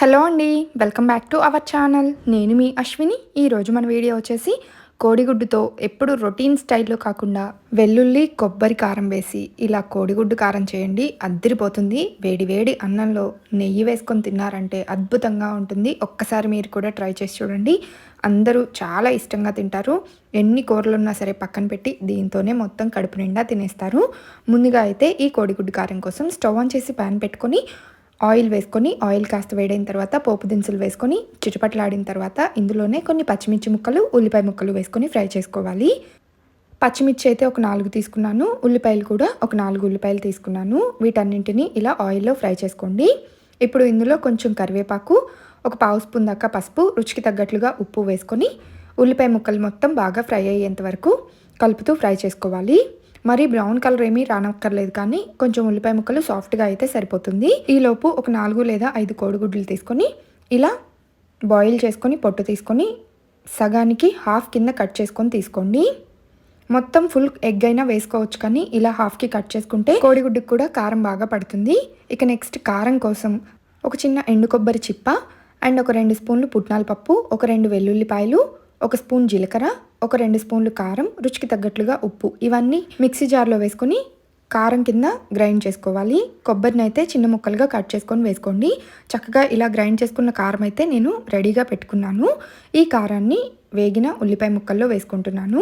Hello అండి welcome back to our channel. నేను మీ అశ్విని. ఈరోజు మన వీడియో వచ్చేసి కోడిగుడ్డుతో ఎప్పుడు రొటీన్ స్టైల్లో కాకుండా వెల్లుల్లి కొబ్బరి కారం వేసి ఇలా కోడిగుడ్డు కారం చేయండి. అద్దరిపోతుంది. వేడి వేడి అన్నంలో నెయ్యి వేసుకొని తిన్నారంటే అద్భుతంగా ఉంటుంది. ఒక్కసారి మీరు కూడా ట్రై చేసి చూడండి. అందరూ చాలా ఇష్టంగా తింటారు. ఎన్ని కూరలు ఉన్నా సరే పక్కన పెట్టి దీంతోనే మొత్తం కడుపు నిండా తినేస్తారు. ముందుగా అయితే ఈ కోడిగుడ్డు కారం కోసం స్టవ్ ఆన్ చేసి ప్యాన్ పెట్టుకొని ఆయిల్ వేసుకొని ఆయిల్ కాస్త వేడైన తర్వాత పోపు దినుసులు వేసుకొని చుట్టుపట్లాడిన తర్వాత ఇందులోనే కొన్ని పచ్చిమిర్చి ముక్కలు ఉల్లిపాయ ముక్కలు వేసుకొని ఫ్రై చేసుకోవాలి. పచ్చిమిర్చి అయితే ఒక నాలుగు తీసుకున్నాను. ఉల్లిపాయలు కూడా ఒక నాలుగు ఉల్లిపాయలు తీసుకున్నాను. వీటన్నింటినీ ఇలా ఆయిల్లో ఫ్రై చేసుకోండి. ఇప్పుడు ఇందులో కొంచెం కరివేపాకు ఒక పావు స్పూన్ దాకా పసుపు రుచికి తగ్గట్లుగా ఉప్పు వేసుకొని ఉల్లిపాయ ముక్కలు మొత్తం బాగా ఫ్రై అయ్యేంత వరకు కలుపుతూ ఫ్రై చేసుకోవాలి. మరి బ్రౌన్ కలర్ ఏమీ రానక్కర్లేదు కానీ కొంచెం ఉల్లిపాయ ముక్కలు సాఫ్ట్గా అయితే సరిపోతుంది. ఈలోపు ఒక నాలుగు లేదా ఐదు కోడిగుడ్లు తీసుకొని ఇలా బాయిల్ చేసుకొని పొట్టు తీసుకొని సగానికి హాఫ్ కింద కట్ చేసుకొని తీసుకోండి. మొత్తం ఫుల్ ఎగ్ అయినా వేసుకోవచ్చు కానీ ఇలా హాఫ్కి కట్ చేసుకుంటే కోడిగుడ్డుకు కూడా కారం బాగా పడుతుంది. ఇక నెక్స్ట్ కారం కోసం ఒక చిన్న ఎండు కొబ్బరి చిప్ప అండ్ ఒక రెండు స్పూన్లు పుట్నాల పప్పు ఒక రెండు వెల్లుల్లిపాయలు ఒక స్పూన్ జీలకర్ర ఒక రెండు స్పూన్లు కారం రుచికి తగ్గట్లుగా ఉప్పు. ఇవన్నీ మిక్సీ జార్లో వేసుకొని కారం కింద గ్రైండ్ చేసుకోవాలి. కొబ్బరిని అయితే చిన్న ముక్కలుగా కట్ చేసుకొని వేసుకోండి. చక్కగా ఇలా గ్రైండ్ చేసుకున్న కారం అయితే నేను రెడీగా పెట్టుకున్నాను. ఈ కారాన్ని వేగిన ఉల్లిపాయ ముక్కల్లో వేసుకుంటున్నాను.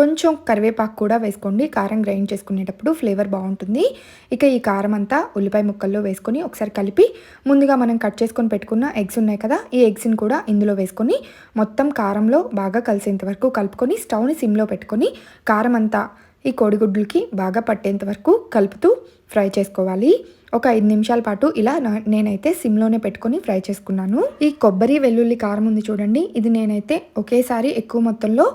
కొంచెం కరివేపాకు కూడా వేసుకోండి. కారం గ్రైండ్ చేసుకునేటప్పుడు ఫ్లేవర్ బాగుంటుంది. ఇక ఈ కారం అంతా ఉల్లిపాయ ముక్కల్లో వేసుకొని ఒకసారి కలిపి ముందుగా మనం కట్ చేసుకొని పెట్టుకున్న ఎగ్స్ ఉన్నాయి కదా ఈ ఎగ్స్ని కూడా ఇందులో వేసుకొని మొత్తం కారంలో బాగా కలిసేంత వరకు కలుపుకొని స్టవ్ని సిమ్లో పెట్టుకొని కారం అంతా ఈ కోడిగుడ్లకి బాగా పట్టేంత వరకు కలుపుతూ ఫ్రై చేసుకోవాలి. ఒక ఐదు నిమిషాల పాటు ఇలా నేనైతే సిమ్లోనే పెట్టుకొని ఫ్రై చేసుకున్నాను. ఈ కొబ్బరి వెల్లుల్లి కారం ఉంది చూడండి. ఇది నేనైతే ఒకేసారి ఎక్కువ మొత్తంలో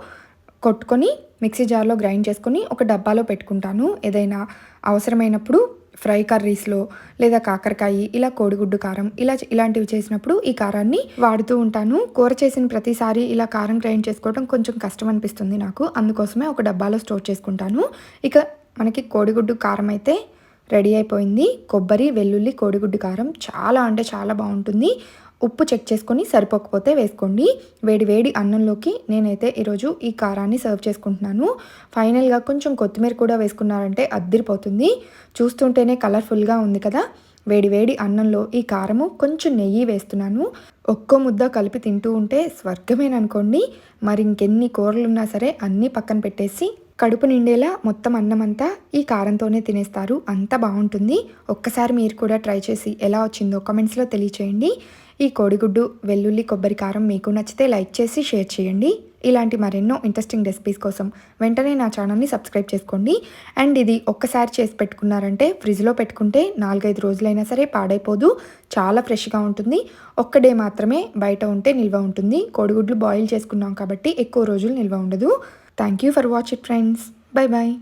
కొట్టుకొని మిక్సీ జార్లో గ్రైండ్ చేసుకొని ఒక డబ్బాలో పెట్టుకుంటాను. ఏదైనా అవసరమైనప్పుడు ఫ్రై కర్రీస్లో లేదా కాకరకాయ ఇలా కోడిగుడ్డు కారం ఇలా ఇలాంటివి చేసినప్పుడు ఈ కారాన్ని వాడుతూ ఉంటాను. కూర చేసిన ప్రతిసారి ఇలా కారం గ్రైండ్ చేసుకోవడం కొంచెం కష్టం అనిపిస్తుంది నాకు. అందుకోసమే ఒక డబ్బాలో స్టోర్ చేసుకుంటాను. ఇక మనకి కోడిగుడ్డు కారం అయితే రెడీ అయిపోయింది. కొబ్బరి వెల్లుల్లి కోడిగుడ్డు కారం చాలా అంటే చాలా బాగుంటుంది. ఉప్పు చెక్ చేసుకొని సరిపోకపోతే వేసుకోండి. వేడి వేడి అన్నంలోకి నేనైతే ఈరోజు ఈ కారాన్ని సర్వ్ చేసుకుంటున్నాను. ఫైనల్గా కొంచెం కొత్తిమీర కూడా వేసుకున్నారంటే అద్దిరిపోతుంది. చూస్తుంటేనే కలర్ఫుల్గా ఉంది కదా. వేడి వేడి అన్నంలో ఈ కారము కొంచెం నెయ్యి వేస్తున్నాను. ఒక్కో ముద్ద కలిపి తింటూ ఉంటే స్వర్గమేననుకోండి. మరి ఇంకెన్ని కూరలు ఉన్నా సరే అన్నీ పక్కన పెట్టేసి కడుపు నిండేలా మొత్తం అన్నమంతా ఈ కారంతోనే తినేస్తారు. అంత బాగుంటుంది. ఒక్కసారి మీరు కూడా ట్రై చేసి ఎలా వచ్చిందో కమెంట్స్లో తెలియచేయండి. ఈ కోడిగుడ్డు వెల్లుల్లి కొబ్బరి కారం మీకు నచ్చితే లైక్ చేసి షేర్ చేయండి. ఇలాంటి మరెన్నో ఇంట్రెస్టింగ్ రెసిపీస్ కోసం వెంటనే నా ఛానల్ని సబ్స్క్రైబ్ చేసుకోండి. అండ్ ఇది ఒక్కసారి చేసి పెట్టుకున్నారంటే ఫ్రిడ్జ్లో పెట్టుకుంటే నాలుగైదు రోజులైనా సరే పాడైపోదు. చాలా ఫ్రెష్గా ఉంటుంది. ఒక్క డే మాత్రమే బయట ఉంటే నిల్వ ఉంటుంది. కోడిగుడ్లు బాయిల్ చేసుకున్నాం కాబట్టి ఎక్కువ రోజులు నిల్వ ఉండదు. Thank you for watch it friends bye bye